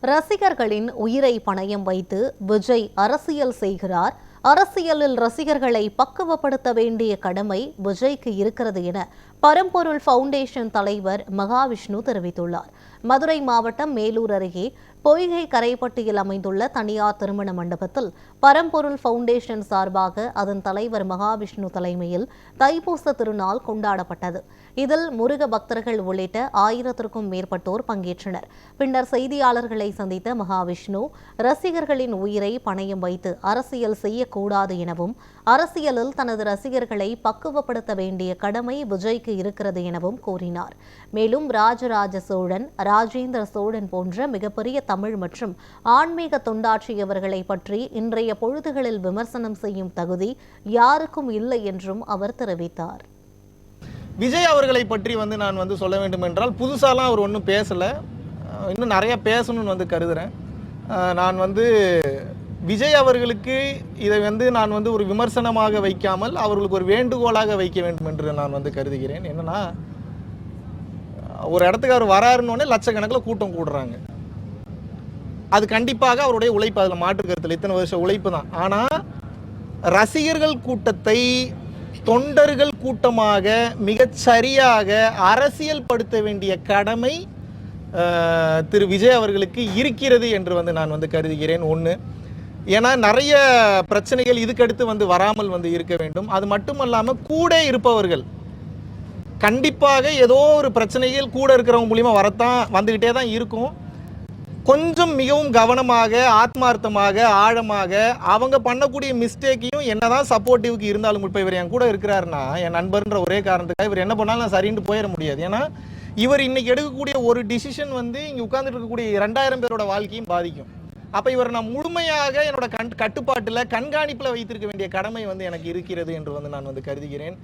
ரசிகர்களின் உயிரை பணயம் வைத்து விஜய் அரசியல் செய்கிறார். அரசியலில் ரசிகர்களை பக்குவப்படுத்த வேண்டிய கடமை விஜய்க்கு இருக்கிறது என பரம்பொருள் ஃபவுண்டேஷன் தலைவர் மகாவிஷ்ணு தெரிவித்துள்ளார். மதுரை மாவட்டம் மேலூர் அருகே பொய்கை கரைப்பட்டியில் அமைந்துள்ள தனியார் திருமண மண்டபத்தில் பரம்பொருள் ஃபவுண்டேஷன் சார்பாக அதன் தலைவர் மகாவிஷ்ணு தலைமையில் தைப்பூச திருநாள் கொண்டாடப்பட்டது. இதில் முருக பக்தர்கள் உள்ளிட்ட ஆயிரத்திற்கும் மேற்பட்டோர் பங்கேற்றனர். பின்னர் செய்தியாளர்களை சந்தித்த மகாவிஷ்ணு ரசிகர்களின் உயிரை பணயம் வைத்து அரசியல் செய்யக்கூடாது எனவும் அரசியலில் தனது ரசிகர்களை பக்குவப்படுத்த வேண்டிய கடமை விஜய்க்கு இருக்கிறது எனவும் கூறினார். மேலும் ராஜராஜ சோழன் ராஜேந்திர சோழன் போன்ற மிகப்பெரிய தமிழ் மற்றும் ஆன்மீக தொண்டாற்றியவர்களை பற்றி இன்றைய பொழுதுகளில் விமர்சனம் செய்யும் தகுதி யாருக்கும் இல்லை என்றும் அவர் தெரிவித்தார். விஜய் அவர்களை பற்றி வந்து நான் வந்து சொல்ல வேண்டும் என்றால் புதுசாலாம் அவர் ஒன்றும் பேசலை. இன்னும் நிறைய பேசணும்னு வந்து கருதுகிறேன் நான் வந்து விஜய் அவர்களுக்கு இதை வந்து நான் வந்து ஒரு விமர்சனமாக வைக்காமல் அவர்களுக்கு ஒரு வேண்டுகோளாக வைக்க வேண்டும் என்று நான் வந்து கருதுகிறேன். என்னன்னா ஒரு இடத்துக்கு அவர் வராருன்னொடனே லட்சக்கணக்கில் கூட்டம் கூடுறாங்க. அது கண்டிப்பாக அவருடைய உழைப்பு அதில் மாற்று கருத்தில் இத்தனை வருஷம் உழைப்பு தான். ஆனால் ரசிகர்கள் கூட்டத்தை தொண்டர்கள் கூட்டமாக மிகச்சரியாக அரசியல் படுத்த வேண்டிய கடமை திரு விஜய் அவர்களுக்கு இருக்கிறது என்று வந்து நான் வந்து கருதுகிறேன். ஒன்று ஏன்னா நிறைய பிரச்சனைகள் இதுக்கடுத்து வந்து வராமல் வந்து இருக்க வேண்டும். அது மட்டுமல்லாமல் கூட இருப்பவர்கள் கண்டிப்பாக ஏதோ ஒரு பிரச்சனைகள் கூட இருக்கிறவங்க மூலிமா வரத்தான் வந்துக்கிட்டே தான் இருக்கும். கொஞ்சம் மிகவும் கவனமாக ஆத்மார்த்தமாக ஆழமாக அவங்க பண்ணக்கூடிய மிஸ்டேக்கையும் என்னதான் சப்போர்ட்டிவ்க்கு இருந்தாலும் இப்போ இவர் என் கூட இருக்கிறாருன்னா என் நண்பர்ன்ற ஒரே காரணத்துக்காக இவர் என்ன பண்ணாலும் நான் சரின்ட்டு போயிட முடியாது. ஏன்னா இவர் இன்னைக்கு எடுக்கக்கூடிய ஒரு டிசிஷன் வந்து இங்கே உட்கார்ந்துட்டு இருக்கக்கூடிய ரெண்டாயிரம் பேரோட வாழ்க்கையும் பாதிக்கும். அப்போ இவர் நான் முழுமையாக என்னோட கண் கட்டுப்பாட்டில் கண்காணிப்பில் வைத்திருக்க வேண்டிய கடமை வந்து எனக்கு இருக்கிறது என்று வந்து நான் வந்து கருதுகிறேன்.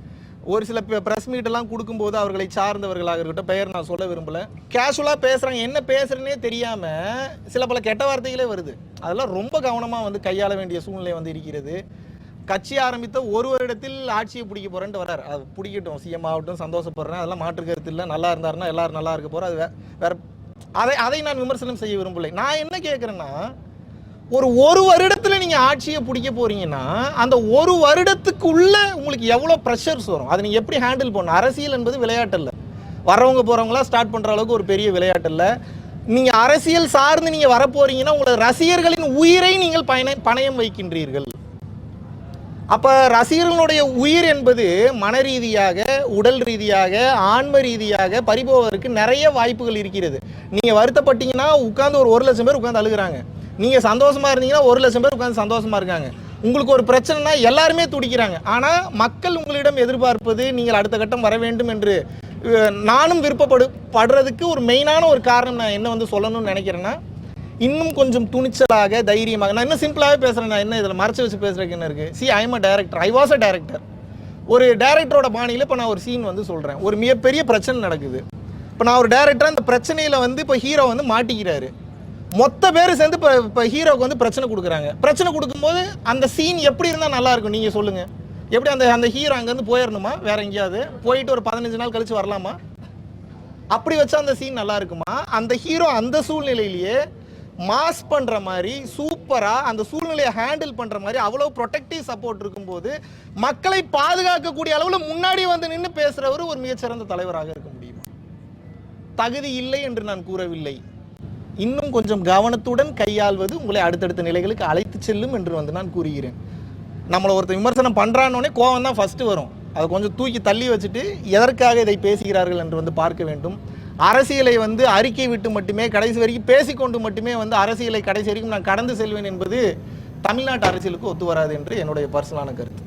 ஒரு சில ப்ரெஸ் மீட் எல்லாம் கொடுக்கும்போது அவர்களை சார்ந்தவர்களாக இருக்கட்டும் பெயர் நான் சொல்ல விரும்பல. கேஷுவலாக பேசுகிறாங்க என்ன பேசுறேனே தெரியாமல் சில பல கெட்ட வார்த்தைகளே வருது. அதெல்லாம் ரொம்ப கவனமாக வந்து கையாள வேண்டிய சூழ்நிலை வந்து இருக்கிறது. கட்சி ஆரம்பித்த ஒரு வருடத்தில் ஆட்சியை பிடிக்க போறேன்ட்டு வரார். அது பிடிக்கட்டும். சிஎம் ஆகட்டும் சந்தோஷப்படுறேன். அதெல்லாம் மாற்று கருத்து இல்லை. நல்லா இருந்தாருன்னா எல்லாரும் நல்லா இருக்க போகிறோம் அது வேறு வேற அதை அதை நான் விமர்சனம் செய்ய விரும்பலை. நான் என்ன கேட்குறேன்னா ஒரு ஒரு வருடத்தில் நீங்கள் ஆட்சியை பிடிக்க போறீங்கன்னா அந்த ஒரு வருடத்துக்குள்ள உங்களுக்கு எவ்வளோ ப்ரெஷர்ஸ் வரும்? அதை நீங்கள் எப்படி ஹேண்டில் பண்ணணும்? அரசியல் என்பது விளையாட்டு இல்லை வரவங்க போகிறவங்களாம் ஸ்டார்ட் பண்ணுற அளவுக்கு ஒரு பெரிய விளையாட்டு இல்லை நீங்கள் அரசியல் சார்ந்து நீங்கள் வரப்போறீங்கன்னா உங்களோட ரசிகர்களின் உயிரை நீங்கள் பயண பணயம் வைக்கின்றீர்கள். அப்போ ரசிகர்களுடைய உயிர் என்பது மன ரீதியாக உடல் ரீதியாக ஆன்ம ரீதியாக பறிபோவதற்கு நிறைய வாய்ப்புகள் இருக்கிறது. நீங்கள் வருத்தப்பட்டீங்கன்னா உட்காந்து ஒரு ஒரு லட்சம் பேர் உட்காந்து அழுகிறாங்க. நீங்கள் சந்தோஷமாக இருந்தீங்கன்னா ஒரு லட்சம் பேர் உட்காந்து சந்தோஷமாக இருக்காங்க. உங்களுக்கு ஒரு பிரச்சனைனா எல்லாருமே துடிக்கிறாங்க. ஆனால் மக்கள் உங்களிடம் எதிர்பார்ப்பது நீங்கள் அடுத்த கட்டம் வர வேண்டும் என்று நானும் விருப்பப்படு படுறதுக்கு ஒரு மெயினான ஒரு காரணம் நான் என்ன வந்து சொல்லணும்னு நினைக்கிறேன்னா இன்னும் கொஞ்சம் துணிச்சலாக தைரியமாக நான் இன்னும் சிம்பிளாகவே பேசுகிறேன் நான் என்ன இதில் மறைச்சி வச்சு பேசுகிறதுக்கு என்ன இருக்குது see I'm a director I was a director ஒரு டேரக்டரோட பாணியில் இப்போ நான் ஒரு சீன் வந்து சொல்கிறேன் ஒரு மிகப்பெரிய பிரச்சனை நடக்குது. இப்போ நான் ஒரு டேரக்டராக அந்த பிரச்சனையில் வந்து இப்போ ஹீரோ வந்து மாட்டிக்கிறாரு. மொத்த பேர் சேர்ந்து இப்போ இப்போ ஹீரோவுக்கு வந்து பிரச்சனை கொடுக்குறாங்க. பிரச்சனை கொடுக்கும்போது அந்த சீன் எப்படி இருந்தால் நல்லா இருக்கும்? நீங்கள் சொல்லுங்கள் எப்படி அந்த அந்த ஹீரோ அங்கேருந்து போயிடணுமா வேற எங்கேயாவது? போயிட்டு ஒரு பதினஞ்சு நாள் கழிச்சு வரலாமா? அப்படி வச்சா அந்த சீன் நல்லா இருக்குமா? அந்த ஹீரோ அந்த சூழ்நிலையிலேயே மாஸ் பண்ற மாதிரி சூப்பரா அந்த சூழ்நிலையை ஹேண்டில் பண்ற மாதிரி அவ்வளவு ப்ரொடெக்டிவ் சப்போர்ட் இருக்கும்போது மக்களை பாதுகாக்கக்கூடிய அளவுல முன்னாடி வந்து நின்று பேசுறவர் ஒரு மிகச்சிறந்த தலைவராக இருக்க முடியுமா? தகுதி இல்லை என்று நான் கூறவில்லை. இன்னும் கொஞ்சம் கவனத்துடன் கையாள்வது உங்களை அடுத்தடுத்த நிலைகளுக்கு அழைத்து செல்லும் என்று வந்து நான் கூறுகிறேன். நம்மளை ஒருத்தர் விமர்சனம் பண்றானோடனே கோவம் தான் ஃபஸ்ட்டு வரும். அதை கொஞ்சம் தூக்கி தள்ளி வச்சுட்டு எதற்காக இதை பேசுகிறார்கள் என்று வந்து பார்க்க வேண்டும். அரசியலை வந்து அறிக்கை விட்டு மட்டுமே கடைசி வரைக்கும் பேசிக்கொண்டு மட்டுமே வந்து அரசியலை கடைசி வரைக்கும் நான் கடந்து செல்வேன் என்பது தமிழ்நாட்டு அரசியலுக்கு ஒத்து வராது என்று என்னுடைய பர்சனலான கருத்து.